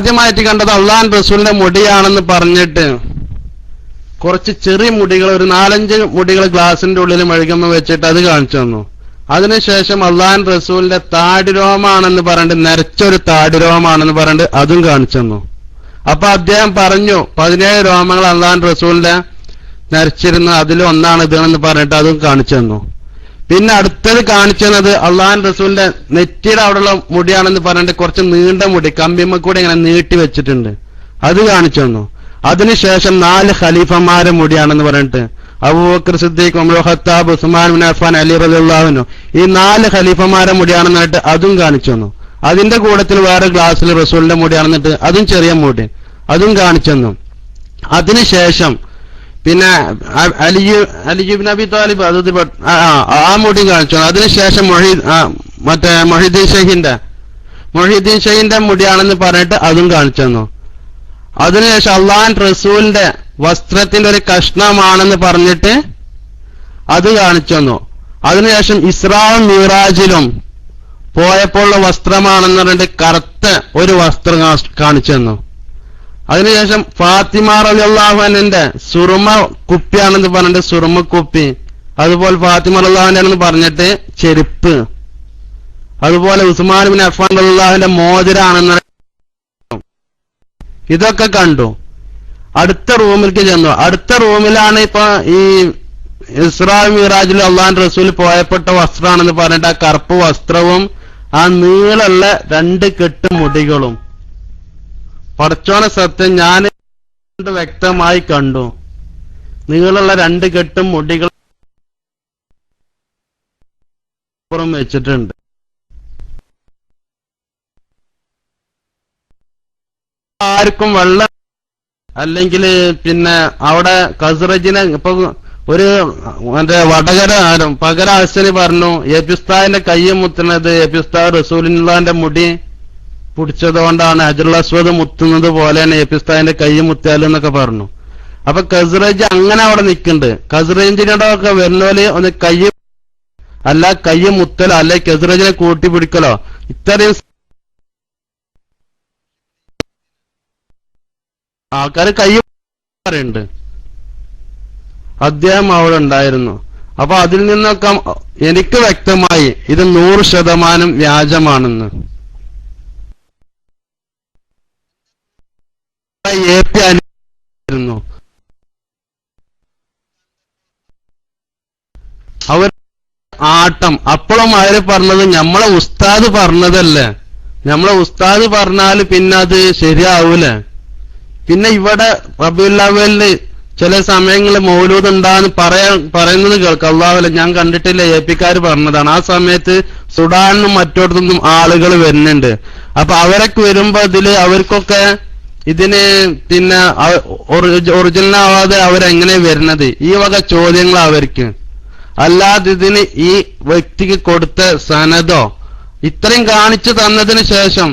ആദ്യമായിട്ട് കണ്ടത് അള്ളാൻ റസൂലിന്റെ മുടിയാണെന്ന് പറഞ്ഞിട്ട് കുറച്ച് ചെറിയ മുടികൾ ഒരു നാലഞ്ച് മുടികൾ ഗ്ലാസിന്റെ ഉള്ളിൽ മെഴുകുമ്പോൾ വെച്ചിട്ട് അത് കാണിച്ചു തന്നു. അതിനുശേഷം അള്ളാൻ റസൂലിന്റെ താടിരോമാണെന്ന് പറഞ്ഞിട്ട് നരച്ചൊരു താടിരോമാണെന്ന് പറഞ്ഞിട്ട് അതും കാണിച്ചു തന്നു. അപ്പൊ അദ്ദേഹം പറഞ്ഞു പതിനേഴ് രോമങ്ങൾ അള്ളാൻ റസൂലിന്റെ നരച്ചിരുന്ന അതിൽ ഒന്നാണ് ഇതെന്ന് പറഞ്ഞിട്ട് അതും കാണിച്ചു തന്നു. പിന്നെ അടുത്തത് കാണിച്ചത് അള്ളാൻ റസൂലിന്റെ നെറ്റിയുടെ അവിടെയുള്ള മുടിയാണെന്ന് പറഞ്ഞിട്ട് കുറച്ച് നീണ്ട മുടി കമ്പിമ്മ കൂടെ ഇങ്ങനെ നീട്ടി വെച്ചിട്ടുണ്ട്. അത് കാണിച്ചു തന്നു. അതിനുശേഷം നാല് ഖലീഫമാരെ മുടിയാണെന്ന് പറഞ്ഞിട്ട് Abu Bakr Siddiq Umar Usman bin Ali റബിള്ളാഹുനു ഈ നാല് ഖലീഫമാരെ മുടിയാണെന്ന് പറഞ്ഞിട്ട് അതും കാണിച്ചു തന്നു. അതിന്റെ കൂടത്തിൽ വേറെ ഗ്ലാസ്സിൽ റസൂലിന്റെ മുടിയാണെന്നിട്ട് അതും ചെറിയ മുടി. അതും കാണിച്ചു തന്നു. അതിനുശേഷം പിന്നെ അലിജു അലിജുബിൻ അബി താലിബ് അത് ആ മുടി കാണിച്ചു. അതിനുശേഷം മൊഹീ മറ്റേ മൊഹീദ്ദീൻ ഷെഹിന്റെ മൊഹീദ്ദീൻ ഷെഹിന്റെ മുടിയാണെന്ന് പറഞ്ഞിട്ട് അതും കാണിച്ചു തന്നു. അതിനുശേഷം അള്ളാൻ റസൂലിന്റെ വസ്ത്രത്തിന്റെ ഒരു കഷ്ണമാണെന്ന് പറഞ്ഞിട്ട് അത് കാണിച്ചു തന്നു. അതിനുശേഷം ഇസ്രാവും മീറാജിലും പോയപ്പോഴുള്ള വസ്ത്രമാണെന്ന് പറഞ്ഞിട്ട് കറുത്ത ഒരു വസ്ത്രം കാണിച്ചു തന്നു. അതിനുശേഷം ഫാത്തിമ റലിയല്ലാഹുവിന്റെ സുറുമ കുപ്പിയാണെന്ന് പറഞ്ഞിട്ട് സുറുമ കുപ്പി. അതുപോലെ ഫാത്തിമ റലിയാഹുവിന്റെ ആണെന്ന് പറഞ്ഞിട്ട് ചെരുപ്പ്. അതുപോലെ ഉസ്മാൻ ബിൻ അഫാൻ അള്ളാഹുവിന്റെ മോതിരാണെന്ന് ഇതൊക്കെ കണ്ടു. അടുത്ത റൂമിലേക്ക് ചെന്നു. അടുത്ത റൂമിലാണ് ഇപ്പൊ ഈ ഇസ്രാ മിറാജിൽ അള്ളാൻ റസൂൽ പോയപ്പെട്ട വസ്ത്രമാണെന്ന് പറഞ്ഞിട്ട് ആ കറുപ്പ് വസ്ത്രവും ആ നീളുള്ള രണ്ട് കെട്ട് മുടികളും. പടച്ചോന സത്യം ഞാൻ വ്യക്തമായി കണ്ടു. നീളുള്ള രണ്ട് കെട്ടും മുടികൾ പുറം വെച്ചിട്ടുണ്ട്. ആർക്കും വെള്ളം അല്ലെങ്കിൽ പിന്നെ അവിടെ കസറജിനെ ഇപ്പൊ ഒരു മറ്റേ വടകര ആരും പകര പറഞ്ഞു എപിസ്താവിന്റെ കയ്യും മുത്തുന്നത് എപിസ്താവ് റസൂലിന്റെ മുടി പിടിച്ചതുകൊണ്ടാണ് അജുൽ അസ്വദ് മുത്തുന്നത് പോലെ എപിസ്താദിന്റെ കൈ മുത്തിയാലും എന്നൊക്കെ പറഞ്ഞു. അപ്പൊ കസ്രേജ് അങ്ങനെ അവിടെ നിൽക്കുന്നുണ്ട്. കസറജിനോടൊക്കെ വരുന്നോൽ ഒന്ന് കൈ അല്ല കൈ മുത്തലോ അല്ലെ കസ്രേജിനെ കൂട്ടി പിടിക്കലോ? ഇത്രയും ആൾക്കാർ കൈ പറയുന്നുണ്ട് അദ്ദേഹം അവിടെ ഉണ്ടായിരുന്നു. അപ്പൊ അതിൽ നിന്നൊക്കെ എനിക്ക് വ്യക്തമായി ഇത് നൂറ് ശതമാനം വ്യാജമാണെന്ന്. എ അവർ ആട്ടം. അപ്പോഴും അവർ പറഞ്ഞത് നമ്മളെ ഉസ്താദ് പറഞ്ഞതല്ലേ? നമ്മളെ ഉസ്താദ് പറഞ്ഞാൽ പിന്നെ അത് ശരിയാവൂലേ. പിന്നെ ഇവിടെ റബിയുല്ലാവലിൽ ചില സമയങ്ങളിൽ മൗലൂദ് ഉണ്ടാന്ന് പറയാൻ പറയുന്നത് കേൾക്കാം. അള്ളാഹുല ഞാൻ കണ്ടിട്ടില്ല എ പിക്കാര് പറഞ്ഞതാണ്. ആ സമയത്ത് സുഡാനിനും മറ്റോടത്തുനിന്നും ആളുകൾ വരുന്നുണ്ട്. അപ്പൊ അവരൊക്കെ വരുമ്പോ ഇതിൽ അവർക്കൊക്കെ ഇതിന് പിന്നെ ഒറിജിനൽ ആവാതെ അവരെങ്ങനെ വരുന്നത്? ഈ വക ചോദ്യങ്ങൾ അവർക്ക്. അല്ലാതെ ഇതിന് ഈ വ്യക്തിക്ക് കൊടുത്ത സനദോ ഇത്രയും കാണിച്ചു തന്നതിന് ശേഷം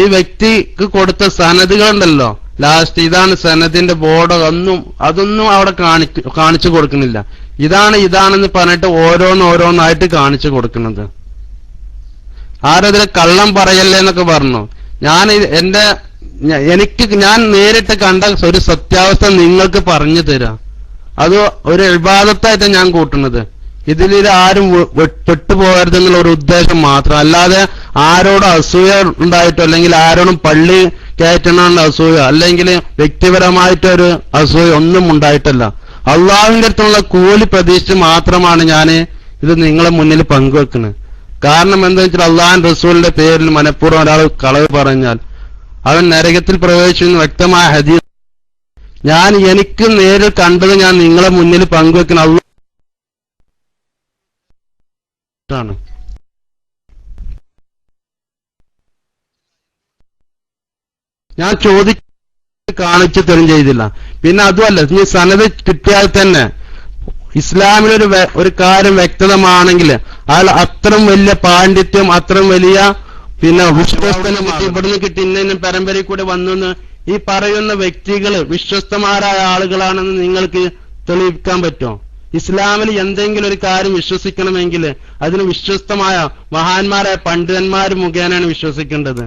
ഈ വ്യക്തിക്ക് കൊടുത്ത സനദുകളുണ്ടല്ലോ. ലാസ്റ്റ് ഇതാണ് സനദിന്റെ ബോർഡ്. ഒന്നും അതൊന്നും അവിടെ കാണിച്ചു കൊടുക്കുന്നില്ല. ഇതാണ് ഇതാണെന്ന് പറഞ്ഞിട്ട് ഓരോന്ന് ഓരോന്നായിട്ട് കാണിച്ചു കൊടുക്കുന്നത്. ആരതിലെ കള്ളം പറയല്ലേ എന്നൊക്കെ പറഞ്ഞു. ഞാൻ എന്റെ എനിക്ക് ഞാൻ നേരിട്ട് കണ്ട ഒരു സത്യാവസ്ഥ നിങ്ങൾക്ക് പറഞ്ഞു തരാം. അത് ഒരു വിവാദത്തായിട്ട് ഞാൻ കൂട്ടുന്നത്. ഇതിൽ ഇത് ആരും പെട്ടുപോകരുതെന്നുള്ള ഒരു ഉദ്ദേശം മാത്രം. അല്ലാതെ ആരോടും അസൂയ ഉണ്ടായിട്ടോ അല്ലെങ്കിൽ ആരോടും പള്ളി കയറ്റണമെന്നുള്ള അസൂയ അല്ലെങ്കിൽ വ്യക്തിപരമായിട്ടൊരു അസൂയ ഒന്നും ഉണ്ടായിട്ടല്ല. അള്ളാഹുവിന്റെ അടുത്തുള്ള കൂലി പ്രതീക്ഷിച്ച് മാത്രമാണ് ഞാൻ ഇത് നിങ്ങളെ മുന്നിൽ പങ്കുവെക്കുന്നത് കാരണം എന്താ വെച്ചാൽ അള്ളാഹൻ റസൂലിന്റെ പേരിൽ മനഃപൂർവം ഒരാൾ കളവ് പറഞ്ഞാൽ അവൻ നരകത്തിൽ പ്രവേശിച്ചു എന്ന് വ്യക്തമായ ഹദീസ്. ഞാൻ എനിക്ക് നേരിൽ കണ്ടത് ഞാൻ നിങ്ങളെ മുന്നിൽ പങ്കുവെക്കുന്ന അള്ളാഹ് ആണ്. ഞാൻ ചോദി കാണിച്ചു തരും ചെയ്തില്ല. പിന്നെ അതുമല്ല ഇനി സനത് കിട്ടിയാൽ തന്നെ ഇസ്ലാമിലൊരു ഒരു കാര്യം വ്യക്തമാണെങ്കിൽ അയാൾ അത്രയും വലിയ പാണ്ഡിത്യം അത്രയും വലിയ പിന്നെ വിശ്വസ്തനും ഇവിടുന്ന് കിട്ടി ഇന്ന ഇന്ന പരമ്പരയിൽ കൂടെ വന്നെന്ന് ഈ പറയുന്ന വ്യക്തികൾ വിശ്വസ്തമാരായ ആളുകളാണെന്ന് നിങ്ങൾക്ക് തെളിയിക്കാൻ പറ്റുമോ? ഇസ്ലാമിൽ എന്തെങ്കിലും ഒരു കാര്യം വിശ്വസിക്കണമെങ്കിൽ അതിന് വിശ്വസ്തമായ മഹാന്മാരായ പണ്ഡിതന്മാർ മുഖേനാണ് വിശ്വസിക്കേണ്ടത്.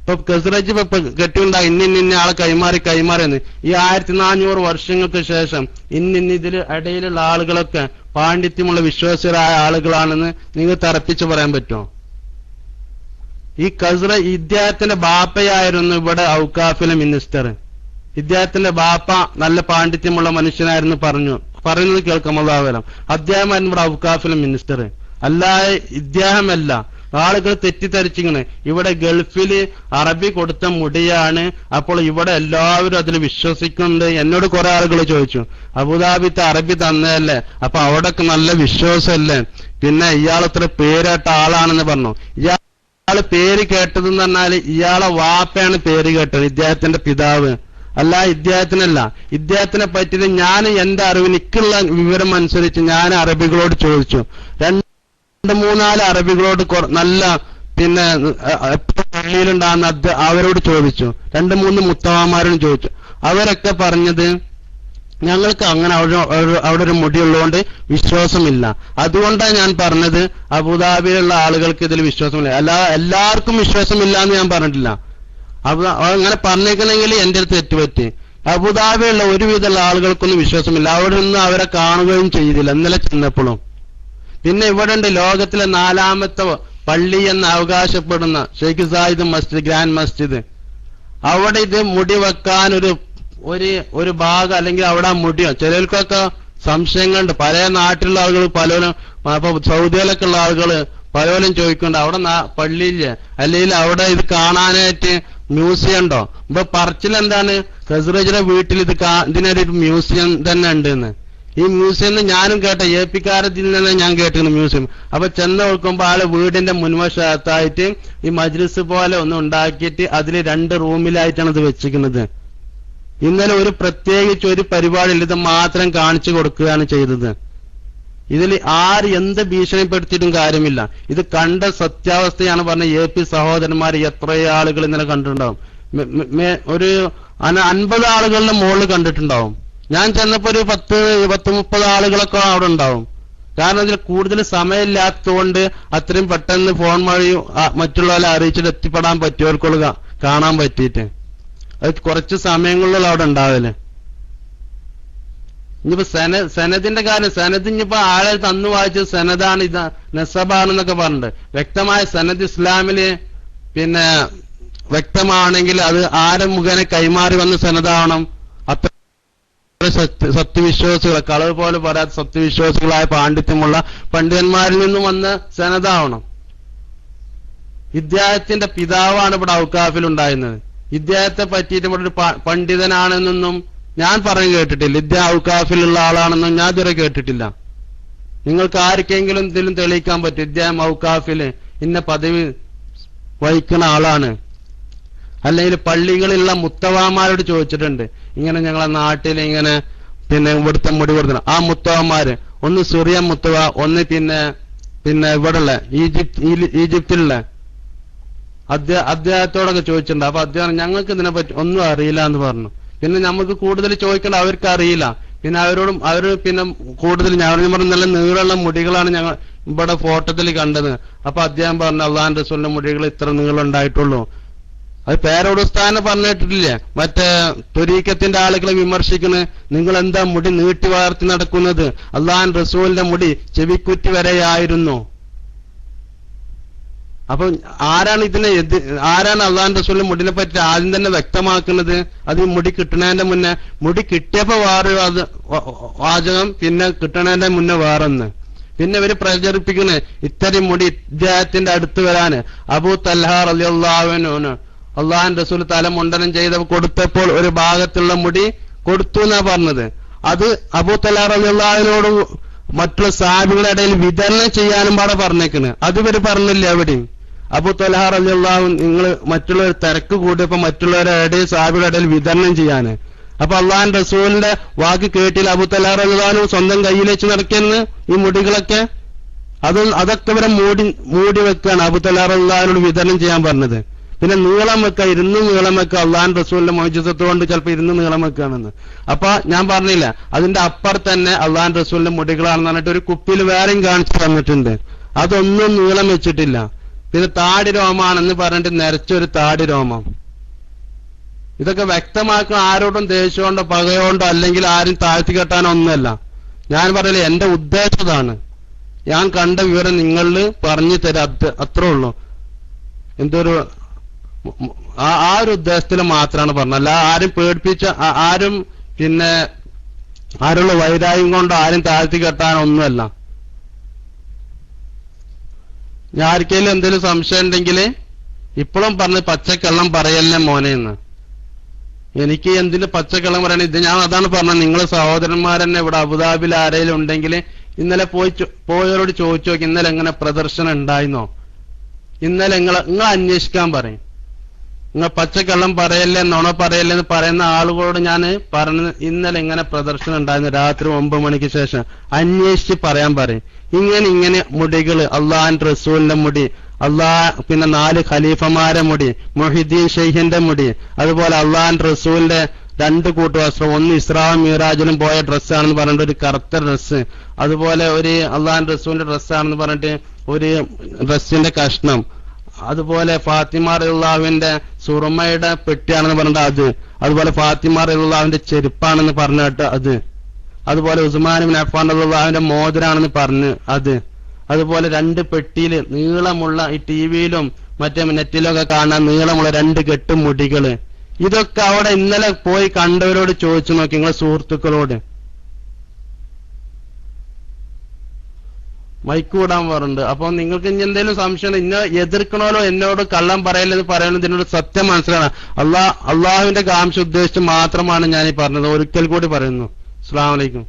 ഇപ്പൊ കസ്റജ് ഇപ്പൊ കെട്ടിയുണ്ടാ ഇന്നിന്ന ഇന്ന ആളെ കൈമാറി കൈമാറിയെന്ന് ഈ ആയിരത്തി നാനൂറ് വർഷങ്ങൾക്ക് ശേഷം ഇന്നിന്ന ഇതിൽ ഇടയിലുള്ള ആളുകളൊക്കെ പാണ്ഡിത്യമുള്ള വിശ്വാസരായ ആളുകളാണെന്ന് നിങ്ങൾ തറപ്പിച്ച് പറയാൻ പറ്റുമോ? ഈ കസ്ര ഇദ്ദേഹത്തിന്റെ ബാപ്പയായിരുന്നു ഇവിടെ ഔക്കാഫിലെ മിനിസ്റ്റർ. ഇദ്ദേഹത്തിന്റെ ബാപ്പ നല്ല പാണ്ഡിത്യമുള്ള മനുഷ്യനായിരുന്നു പറഞ്ഞു. പറയുന്നത് കേൾക്കാം അള്ളാഹുലം അദ്ദേഹമായിരുന്നു ഇവിടെ ഔക്കാഫിലെ മിനിസ്റ്റർ. അല്ലാതെ ഇദ്ദേഹമല്ല. ആളുകൾ തെറ്റിദ്ധരിച്ചിങ്ങനെ ഇവിടെ ഗൾഫിൽ അറബി കൊടുത്ത മുടിയാണ്. അപ്പോൾ ഇവിടെ എല്ലാവരും അതിൽ വിശ്വസിക്കുന്നുണ്ട്. എന്നോട് കുറെ ആളുകൾ ചോദിച്ചു. അബുദാബിത്തെ അറബി തന്നതല്ലേ അപ്പൊ അവിടൊക്കെ നല്ല വിശ്വാസമല്ലേ? പിന്നെ ഇയാൾ പേരേട്ട ആളാണെന്ന് പറഞ്ഞു. ഇയാൾ പേര് കേട്ടതെന്ന് പറഞ്ഞാൽ ഇയാളെ വാപ്പയാണ് പേര് കേട്ടത് ഇദ്ദേഹത്തിന്റെ പിതാവ്. അല്ല ഇദ്ദേഹത്തിനല്ല. ഇദ്ദേഹത്തിനെ പറ്റിയിട്ട് ഞാൻ എന്റെ അറിവ് എനിക്കുള്ള വിവരം അനുസരിച്ച് ഞാൻ അറബികളോട് ചോദിച്ചു. രണ്ട് മൂന്നാൽ അറബികളോട് നല്ല പിന്നെ പള്ളിയിലുണ്ടാകുന്ന അവരോട് ചോദിച്ചു. രണ്ട് മൂന്ന് മുത്തവാമാരോട് ചോദിച്ചു. അവരൊക്കെ പറഞ്ഞത് ഞങ്ങൾക്ക് അങ്ങനെ അവിടെ ഒരു- മുടിയുള്ളതുകൊണ്ട് വിശ്വാസമില്ല. അതുകൊണ്ടാണ് ഞാൻ പറഞ്ഞത് അബുദാബിയിലുള്ള ആളുകൾക്ക് ഇതിൽ വിശ്വാസമില്ല. അല്ല എല്ലാവർക്കും വിശ്വാസമില്ല എന്ന് ഞാൻ പറഞ്ഞിട്ടില്ല. അബുദാ അങ്ങനെ പറഞ്ഞേക്കണമെങ്കിൽ എന്റെ അടുത്ത് തെറ്റുപറ്റി. അബുദാബിയുള്ള ഒരുവിധമുള്ള ആളുകൾക്കൊന്നും വിശ്വാസമില്ല. അവിടെ നിന്ന് അവരെ കാണുകയും ചെയ്തില്ല ഇന്നലെ ചെന്നപ്പോഴും. പിന്നെ ഇവിടെ ഉണ്ട് ലോകത്തിലെ നാലാമത്തെ പള്ളി എന്ന് അവകാശപ്പെടുന്ന ഷെയ്ഖ് സായിദ് മസ്ജിദ് ഗ്രാൻഡ് മസ്ജിദ്. അവിടെ ഇത് മുടി വെക്കാൻ ഒരു ഒരു ഒരു ഭാഗം അല്ലെങ്കിൽ അവിടെ മുടിയോ ചിലർക്കൊക്കെ സംശയങ്ങളുണ്ട്. പല നാട്ടിലുള്ള ആളുകൾ പലരും അപ്പൊ സൗദിയിലൊക്കെ ഉള്ള ആളുകൾ പലരും ചോദിക്കുന്നുണ്ട് അവിടെ പള്ളിയില്ല? അല്ലെങ്കിൽ അവിടെ ഇത് കാണാനായിട്ട് മ്യൂസിയം ഉണ്ടോ? ഇപ്പൊ പറച്ചിൽ എന്താണ്? ഖസ്റജിന്റെ വീട്ടിൽ ഇത് ഇതിനൊരു മ്യൂസിയം തന്നെ ഉണ്ട് എന്ന് ഈ മ്യൂസിയം ഞാനും കേട്ട എ പിക്കാരത്തിൽ നിന്ന് ഞാൻ കേട്ടിരുന്നു മ്യൂസിയം അപ്പൊ ചെന്ന് നോക്കുമ്പോ ആൾ വീടിന്റെ മുൻവശത്തായിട്ട് ഈ മജ്ലിസ് പോലെ ഒന്ന് ഉണ്ടാക്കിയിട്ട് അതിൽ രണ്ട് റൂമിലായിട്ടാണ് ഇത് വെച്ചിരിക്കുന്നത്. ഇന്നലെ ഒരു പ്രത്യേകിച്ച് ഒരു പരിപാടിയിൽ ഇത് മാത്രം കാണിച്ചു കൊടുക്കുകയാണ് ചെയ്തത്. ഇതിൽ ആര് എന്ത് ഭീഷണിപ്പെടുത്തിയിട്ടും കാര്യമില്ല. ഇത് കണ്ട സത്യാവസ്ഥയാണ് പറഞ്ഞ എ പി സഹോദരന്മാർ എത്രയോ ആളുകൾ ഇന്നലെ കണ്ടിട്ടുണ്ടാവും. ഒരു അൻപത് ആളുകളുടെ മുകളിൽ കണ്ടിട്ടുണ്ടാവും. ഞാൻ ചെന്നപ്പോ ഒരു പത്ത് പത്ത് മുപ്പത് ആളുകളൊക്കെ അവിടെ ഉണ്ടാവും. കാരണം ഇതിൽ കൂടുതൽ സമയമില്ലാത്തതുകൊണ്ട് അത്രയും പെട്ടെന്ന് ഫോൺ വഴി മറ്റുള്ളവരെ അറിയിച്ചിട്ട് എത്തിപ്പെടാൻ പറ്റിയവർക്കുള്ള കാണാൻ പറ്റിയിട്ട്. അത് കുറച്ച് സമയങ്ങളിൽ അവിടെ ഉണ്ടാവൽ. ഇനിയിപ്പോ സെന സെനതിന്റെ കാര്യം സെനത് ഇനിയിപ്പോ ആളെ തന്നു വായിച്ചത് സെനതാണ് ഇത് നെസബാണെന്നൊക്കെ പറഞ്ഞിട്ടുണ്ട്. വ്യക്തമായ സെനത് ഇസ്ലാമിൽ പിന്നെ വ്യക്തമാണെങ്കിൽ അത് ആരെ മുഖേന കൈമാറി വന്ന സെനതാവണം അത്ര സത്യ സത്യവിശ്വാസികൾ കളവ് പോലെ പറയാത്ത സത്യവിശ്വാസികളായ പാണ്ഡിത്യമുള്ള പണ്ഡിതന്മാരിൽ നിന്നും വന്ന സെനതാവണം ഇദ്ദേഹത്തിന്റെ പിതാവാണ് ഇവിടെ ഔക്കാഫിൽ ഉണ്ടായിരുന്നത്. ഇദ്ദേഹത്തെ പറ്റിയിട്ട് ഇവിടെ ഒരു പണ്ഡിതനാണെന്നൊന്നും ഞാൻ പറഞ്ഞു കേട്ടിട്ടില്ല. ഇദ്ദേഹം ഔക്കാഫിലുള്ള ആളാണെന്നും ഞാൻ ഇതുവരെ കേട്ടിട്ടില്ല. നിങ്ങൾക്ക് ആർക്കെങ്കിലും ഇതിലും തെളിയിക്കാൻ പറ്റും. ഇദ്ദേഹം ഔക്കാഫിൽ ഇന്ന പദവി വഹിക്കുന്ന ആളാണ്. അല്ലെങ്കിൽ പള്ളികളിലുള്ള മുത്തവാമാരോട് ചോദിച്ചിട്ടുണ്ട്. ഇങ്ങനെ ഞങ്ങളെ നാട്ടിൽ ഇങ്ങനെ പിന്നെ ഇവിടുത്തെ മുടി കൊടുക്കണം ആ മുത്തവാമാര് ഒന്ന് സുറിയ മുത്തവ ഒന്ന് പിന്നെ പിന്നെ ഇവിടെയുള്ള ഈജിപ്ത് ഈജിപ്തിലുള്ള അദ്ദേഹ അദ്ദേഹത്തോടൊക്കെ ചോദിച്ചിട്ടുണ്ട്. അപ്പൊ അദ്ദേഹം ഞങ്ങൾക്ക് ഇതിനെ പറ്റി ഒന്നും അറിയില്ല എന്ന് പറഞ്ഞു. പിന്നെ നമുക്ക് കൂടുതൽ ചോദിക്കേണ്ട അവർക്ക് അറിയില്ല. പിന്നെ അവരോടും അവർ പിന്നെ കൂടുതൽ ഞാൻ പറഞ്ഞു നല്ല നീളമുള്ള മുടികളാണ് ഞങ്ങൾ ഇവിടെ ഫോട്ടോത്തിൽ കണ്ടത്. അപ്പൊ അദ്ദേഹം പറഞ്ഞു അള്ളാഹാൻ റസൂലിന്റെ മുടികൾ ഇത്ര നീളം ഉണ്ടായിട്ടുള്ളൂ. അത് പേരോടുസ്ഥാനെ പറഞ്ഞിട്ടില്ലേ. മറ്റേ ത്വരീക്കത്തിന്റെ ആളുകളെ വിമർശിക്കുന്നത് നിങ്ങൾ എന്താ മുടി നീട്ടി വളർത്തി നടക്കുന്നത്? അള്ളാഹാൻ റസൂലിന്റെ മുടി ചെവിക്കുറ്റി വരെയായിരുന്നു. അപ്പൊ ആരാണ് ഇതിനെ എതി ആരാണ് അള്ളാഹാൻ റസൂലിന്റെ മുടിനെ പറ്റി ആദ്യം തന്നെ വ്യക്തമാക്കുന്നത്? അത് മുടി കിട്ടണേന്റെ മുന്നേ മുടി കിട്ടിയപ്പോ വേറെ വാചകം പിന്നെ കിട്ടണേന്റെ മുന്നേ വേറൊന്ന്. പിന്നെ ഇവർ പ്രചരിപ്പിക്കുന്നത് ഇത്തരം മുടി ഇദ്ദേഹത്തിന്റെ അടുത്ത് വരാന്. അബൂ തൽഹാർ അള്ളാഹുവിനോന് അള്ളാഹാൻ റസൂൽ തല മുണ്ടനം ചെയ്ത കൊടുത്തപ്പോൾ ഒരു ഭാഗത്തുള്ള മുടി കൊടുത്തു എന്നാ പറഞ്ഞത്. അത് അബൂ തൽഹാർ അള്ളാഹുവിനോട് മറ്റുള്ള സാഹിബികളുടെ ഇടയിൽ വിതരണം ചെയ്യാനും പാടെ പറഞ്ഞേക്കണ്. അത് ഇവർ പറഞ്ഞില്ല എവിടെയും? അബൂ തൽഹാർ അലിയുള്ളാഹു നിങ്ങൾ മറ്റുള്ളവർ തിരക്ക് കൂട്ടിയപ്പോ മറ്റുള്ളവരുടെ ഇടയിൽ സാബിയുടെ ഇടയിൽ വിതരണം ചെയ്യാന്. അപ്പൊ അള്ളാഹാൻ റസൂലിന്റെ വാക്ക് കേട്ടില്ല അബു തൽഹാർ അലിയുള്ളാഹു സ്വന്തം കയ്യിൽ വെച്ച് നടക്കുന്നു ഈ മുടികളൊക്കെ? അത് അതൊക്കെ ഇവരെ മൂടി മൂടി വെക്കുകയാണ് അബു തലാറുള്ളഹാനോട് വിതരണം ചെയ്യാൻ പറഞ്ഞത്. പിന്നെ നീളം വെക്ക ഇരുന്ന് നീളം വെക്ക അള്ളാഹാൻ റസൂലിന്റെ മോചിസത്വം കൊണ്ട് ചിലപ്പോൾ ഇരുന്ന് നീളം വെക്കുകയാണെന്ന് അപ്പൊ ഞാൻ പറഞ്ഞില്ല അതിന്റെ അപ്പുറത്ത് തന്നെ അള്ളാഹാൻ റസൂലിന്റെ മുടികളാണെന്ന് പറഞ്ഞിട്ട് ഒരു കുപ്പിയിൽ വേറെയും കാണിച്ചു തന്നിട്ടുണ്ട്. അതൊന്നും നീളം വെച്ചിട്ടില്ല. പിന്നെ താടി രോമാണെന്ന് പറഞ്ഞിട്ട് നിരച്ചൊരു താടി രോമം. ഇതൊക്കെ വ്യക്തമാക്കുന്ന ആരോടും ദേഷ്യമുണ്ടോ പകയോണ്ടോ അല്ലെങ്കിൽ ആരും താഴ്ത്തി കെട്ടാനോ ഒന്നുമല്ല. ഞാൻ പറയില്ല എന്റെ ഉദ്ദേശം ഞാൻ കണ്ട വിവരം നിങ്ങളിൽ പറഞ്ഞു തരാം അത് അത്രേ ഉള്ളൂ. എന്തൊരു ആ ആ ഒരു ഉദ്ദേശത്തിൽ മാത്രമാണ് പറഞ്ഞത്. അല്ല ആരും പേടിപ്പിച്ച ആരും പിന്നെ ആരുള്ള വൈരാഗ്യം കൊണ്ടോ ആരും താഴ്ത്തി കെട്ടാനൊന്നുമല്ല ഞാൻ ആർക്കെങ്കിലും എന്തെങ്കിലും സംശയം ഉണ്ടെങ്കിൽ ഇപ്പോഴും പറഞ്ഞ് പച്ചക്കള്ളം പറയല്ലേ മോനെ എന്ന്. എനിക്ക് എന്തിന് പച്ചക്കള്ളം പറയണ? ഇത് ഞാൻ അതാണ് പറഞ്ഞത്. നിങ്ങൾ സഹോദരന്മാരെന്നെ ഇവിടെ അബുദാബിൽ ആരെങ്കിലും ഉണ്ടെങ്കിൽ ഇന്നലെ പോയി പോയവരോട് ചോദിച്ചു നോക്കി ഇന്നലെ എങ്ങനെ പ്രദർശനം ഉണ്ടായിരുന്നോ ഇന്നലെ നിങ്ങൾ നിങ്ങൾ അന്വേഷിക്കാൻ പറയും. നിങ്ങൾ പച്ചക്കള്ളം പറയല്ലേ നുണ പറയല്ലേ എന്ന് പറയുന്ന ആളുകളോട് ഞാൻ പറഞ്ഞ ഇന്നലെ ഇങ്ങനെ പ്രദർശനം ഉണ്ടായിരുന്നു രാത്രി ഒമ്പത് മണിക്ക് ശേഷം. അന്വേഷിച്ച് പറയാൻ പറയും. ഇങ്ങനെ ഇങ്ങനെ മുടികൾ അള്ളാഹാൻ റസൂലിന്റെ മുടി അള്ളാഹ് പിന്നെ നാല് ഖലീഫമാരെ മുടി മൊഹിദ്ദീൻ ഷെയ്ഖിന്റെ മുടി അതുപോലെ അള്ളാഹാൻ റസൂലിന്റെ രണ്ട് കൂട്ടുവസ്ത്രം ഒന്ന് ഇസ്രാം മീറാജിലും പോയ ഡ്രസ്സാണെന്ന് പറഞ്ഞിട്ട് ഒരു കറുത്ത ഡ്രസ്സ് അതുപോലെ ഒരു അള്ളാഹാൻ റസൂലിന്റെ ഡ്രസ്സാണെന്ന് പറഞ്ഞിട്ട് ഒരു ഡ്രസ്സിന്റെ കഷ്ണം അതുപോലെ ഫാത്തിമ റഹ്ലാവിന്റെ സുറുമയുടെ പെട്ടിയാണെന്ന് പറഞ്ഞിട്ട് അത്. അതുപോലെ ഫാത്തിമ റഹ്ലാവിന്റെ ചെരുപ്പാണെന്ന് പറഞ്ഞിട്ട് അത്. അതുപോലെ ഉസ്മാൻ അഫാൻ റഹ്ലാവിന്റെ മോതിരാണെന്ന് പറഞ്ഞ് അത്. അതുപോലെ രണ്ട് പെട്ടിയിൽ നീളമുള്ള ഈ ടിവിയിലും മറ്റേ നെറ്റിലൊക്കെ കാണാൻ നീളമുള്ള രണ്ട് കെട്ടുമുടികൾ. ഇതൊക്കെ അവിടെ ഇന്നലെ പോയി കണ്ടവരോട് ചോദിച്ചു നോക്കി നിങ്ങളെ സുഹൃത്തുക്കളോട്. മൈക്ക് വിടാൻ പറഞ്ഞിട്ടുണ്ട്. അപ്പൊ നിങ്ങൾക്ക് ഇനി എന്തെങ്കിലും സംശയം ഇന്നെ എതിർക്കണമല്ലോ എന്നോട് കള്ളം പറയലെന്ന് പറയണം ഇതിനോട് സത്യം മനസ്സിലാണ്. അള്ളാഹ് അള്ളാഹുവിന്റെ കാംക്ഷ ഉദ്ദേശിച്ച് മാത്രമാണ് ഞാൻ ഈ പറഞ്ഞത്. ഒരിക്കൽ കൂടി പറയുന്നു. അസ്സാം വലൈക്കും